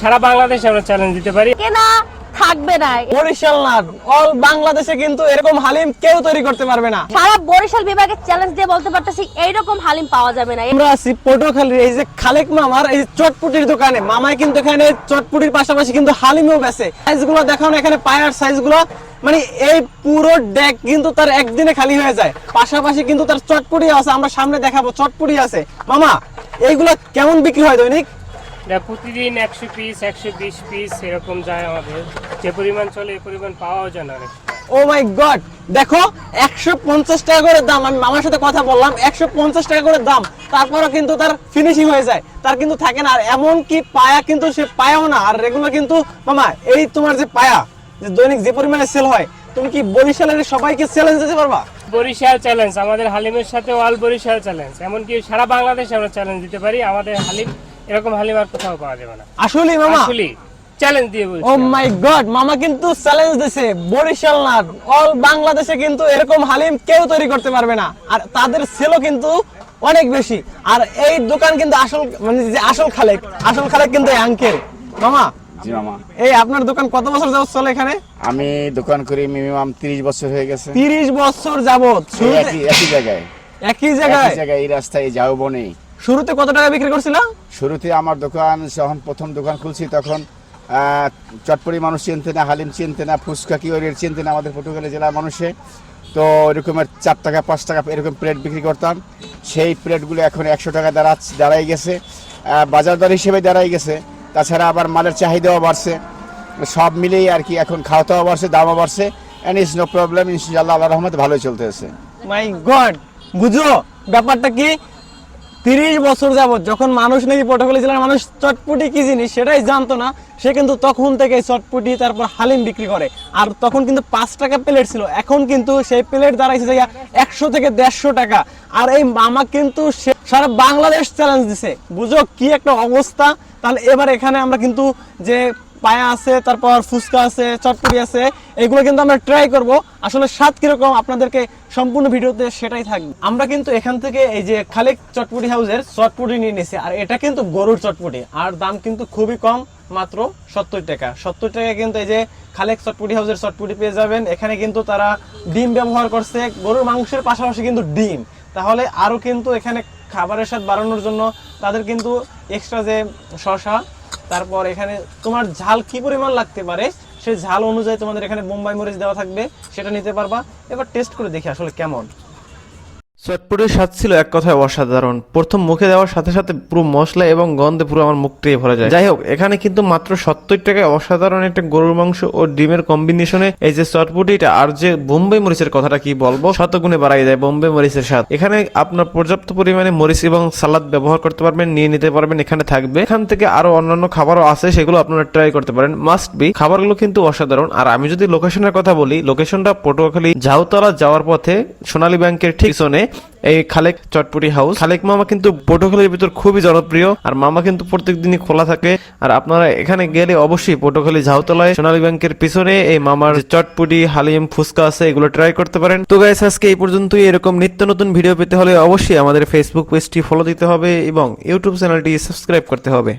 সারা বাংলাদেশে আমরা চ্যালেঞ্জ দিতে পারি। কেনা থাকবে না। বরিশাল না অল বাংলাদেশে কিন্তু এরকম হালিম কেউ তৈরি করতে পারবে না। সারা বরিশাল বিভাগে চ্যালেঞ্জ দিয়ে বলতে পারতেছি এইরকম হালিম পাওয়া যাবে না। আমরা আছি পটুয়াখালীর এই যে খালেক মামার এই চটপুটির দোকানে। মামাই কিন্তু এখানে চটপুটির পাশাপাশি কিন্তু হালিমও বেছে। সাইজগুলো দেখাও না এখানে পায়ার সাইজগুলো মানে এই পুরো ডেক কিন্তু তার একদিনে খালি হয়ে যায়। পাশাপাশি কিন্তু তার চটপুটি আছে আমরা সামনে দেখাবো চটপুটি আছে। মামা এইগুলো কেমন বিক্রি হয় দৈনিক? এটা প্রতিদিন একশো পিস একশো বিশ পিস এরকম যায় আমাদের। যে পরিমাণ চলে এই পরিমাণ পাওয়াও যায় না ও মাই গড! দেখো একশো পঞ্চাশ টাকা করে দাম আমি মামার সাথে কথা বললাম একশো পঞ্চাশ টাকা করে দাম। তারপরও কিন্তু তার ফিনিশিং হয়ে যায়। তার কিন্তু থাকে না আর এমন কি পায়া কিন্তু সে পায়াও না। আর রেগুলার কিন্তু মামা এই তোমার যে পায়া যে দৈনিক যে পরিমাণে সেল হয় তুমি কি বরিশালের সবাইকে চ্যালেঞ্জ দিতে পারবা? বরিশাল চ্যালেঞ্জ আমাদের হালিমের সাথে অল বরিশাল চ্যালেঞ্জ এমনকি সারা বাংলাদেশে আমরা চ্যালেঞ্জ দিতে পারি আমাদের হালিম এরকম হালিম আর কোথাও পাওয়া যাবে না। আসলে মামা? আসলে চ্যালেঞ্জ দিয়ে বলছি। ও মাই গড মামা কিন্তু চ্যালেঞ্জ দিছে। বরিশাল না অল বাংলাদেশে কিন্তু এরকম হালিম কেউ তৈরি করতে পারবে না। আর তাদের সেলও কিন্তু অনেক বেশি। আর এই দোকান কিন্তু আসল মানে যে আসল খালেক আসল খালেক কিন্তু আঙ্কেল মামা জি মামা। এই আপনার দোকান কত বছর যাবত চলে এখানে? আমি দোকান করি মিনিমাম তিরিশ বছর হয়ে গেছে। তিরিশ বছর যাবত একই একই জায়গায়। একই জায়গায়? একই জায়গায় এই রাস্তায় যাও বনে শুরুতে কত টাকা বিক্রি করছিল? শুরুতে আমার দোকান যখন প্রথম দোকান খুলছি তখন চটপটি মানুষ চিনতে না হালিম চিনতে না ফুচকা কি ওই চিনতে না আমাদের পটুয়াখালী জেলার মানুষে। তো এরকমের চার টাকা পাঁচ টাকা এরকম প্লেট বিক্রি করতাম। সেই প্লেটগুলো এখন একশো টাকা দাঁড়া দাঁড়াই গেছে। বাজার দর হিসেবে দাঁড়াই গেছে। তাছাড়া আবার মালের চাহিদাও বাড়ছে। সব মিলেই আর কি এখন খাওয়াতেও বাড়ছে দামও বাড়ছে। অ্যান্ড ইজ নো প্রবলেম ইনশাল্লাহ আল্লাহ রহমতে ভালোই চলতেছে। মাই গড বুঝো ব্যাপারটা কি? তিরিশ বছর যাবত যখন মানুষ নাকি পটুয়াখালী জেলার মানুষ চটপটি কি জিনিস সেটাই জানতো না, সে কিন্তু তখন থেকে চটপটি, তারপর হালিম বিক্রি করে। আর তখন কিন্তু পাঁচ টাকা প্লেট ছিল, এখন কিন্তু সেই প্লেট দাঁড়াইছে একশো থেকে দেড়শো টাকা। আর এই মামা কিন্তু সারা বাংলাদেশ চ্যালেঞ্জ দিছে। বুঝো কি একটা অবস্থা? তাহলে এবার এখানে আমরা কিন্তু যে পায়া আছে, তারপর ফুচকা আছে, চটপটি আছে, এগুলো কিন্তু আমরা ট্রাই করব। আসলে স্বাদ কীরকম আপনাদেরকে সম্পূর্ণ ভিডিওতে সেটাই থাকবে। আমরা কিন্তু এখান থেকে এই যে খালেক চটপটি হাউসের চটপুটি নিয়ে নিয়েছি, আর এটা কিন্তু গরুর চটপুটি, আর দাম কিন্তু খুবই কম, মাত্র সত্তর টাকা। সত্তর টাকা কিন্তু এই যে খালেক চটপটি হাউসের চটপুটি পেয়ে যাবেন। এখানে কিন্তু তারা ডিম ব্যবহার করছে, গরুর মাংসের পাশাপাশি কিন্তু ডিম। তাহলে আরও কিন্তু এখানে খাবারের স্বাদ বাড়ানোর জন্য তাদের কিন্তু এক্সট্রা যে শশা তারপর এখানে তোমার ঝাল কি পরিমাণ লাগতে পারে সেই ঝাল অনুযায়ী তোমাদের এখানে বোম্বাই মরিচ দেওয়া থাকবে, সেটা নিতে পারবা। এবার টেস্ট করে দেখি আসলে কেমন। চটপটির স্বাদ ছিল এক কথায় অসাধারণ। প্রথম মুখে দেওয়ার সাথে সাথে পুরো মশলা এবং গন্ধে পুরো আমার মুখটাই ভরা যায়। যাই হোক এখানে কিন্তু মাত্র সত্তর টাকায় অসাধারণ একটা গরুর মাংস ও ডিমের কম্বিনেশনে এই যে চটপটিটা আর যে বোম্বে মরিচের কথাটা কি বলব? শতগুণে বাড়াই যায় বোম্বে মরিচের স্বাদ। এখানে আপনার পর্যাপ্ত পরিমাণে মরিচ এবং সালাদ ব্যবহার করতে পারবেন, নিয়ে নিতে পারবেন, এখানে থাকবে। এখান থেকে আরও অন্যান্য খাবারও আছে, সেগুলো আপনারা ট্রাই করতে পারেন। মাস্ট বি খাবারগুলো কিন্তু অসাধারণ। আর আমি যদি লোকেশনের কথা বলি লোকেশনটা পটুয়াখালী, ঝাউতলা যাওয়ার পথে সোনালী ব্যাংকের ঠিক পিছনে এই খালেক চটপটি হাউস। খালেক মামা কিন্তু পটুয়াখালীর ভিতর খুবই জনপ্রিয়, আর মামা কিন্তু প্রত্যেক দিনই খোলা থাকে। আর আপনারা এখানে গেলে অবশ্যই পটুয়াখালী ঝাউতলায়, সোনালী ব্যাংকের পিছনে এই মামার চটপটি, হালিম ফুচকা আছে, এগুলো ট্রাই করতে পারেন। তো গাইস আজকে এই পর্যন্তই। এরকম নিত্য নতুন ভিডিও পেতে হলে অবশ্যই আমাদের ফেসবুক পেজটি ফলো দিতে হবে এবং ইউটিউব চ্যানেলটি সাবস্ক্রাইব করতে হবে।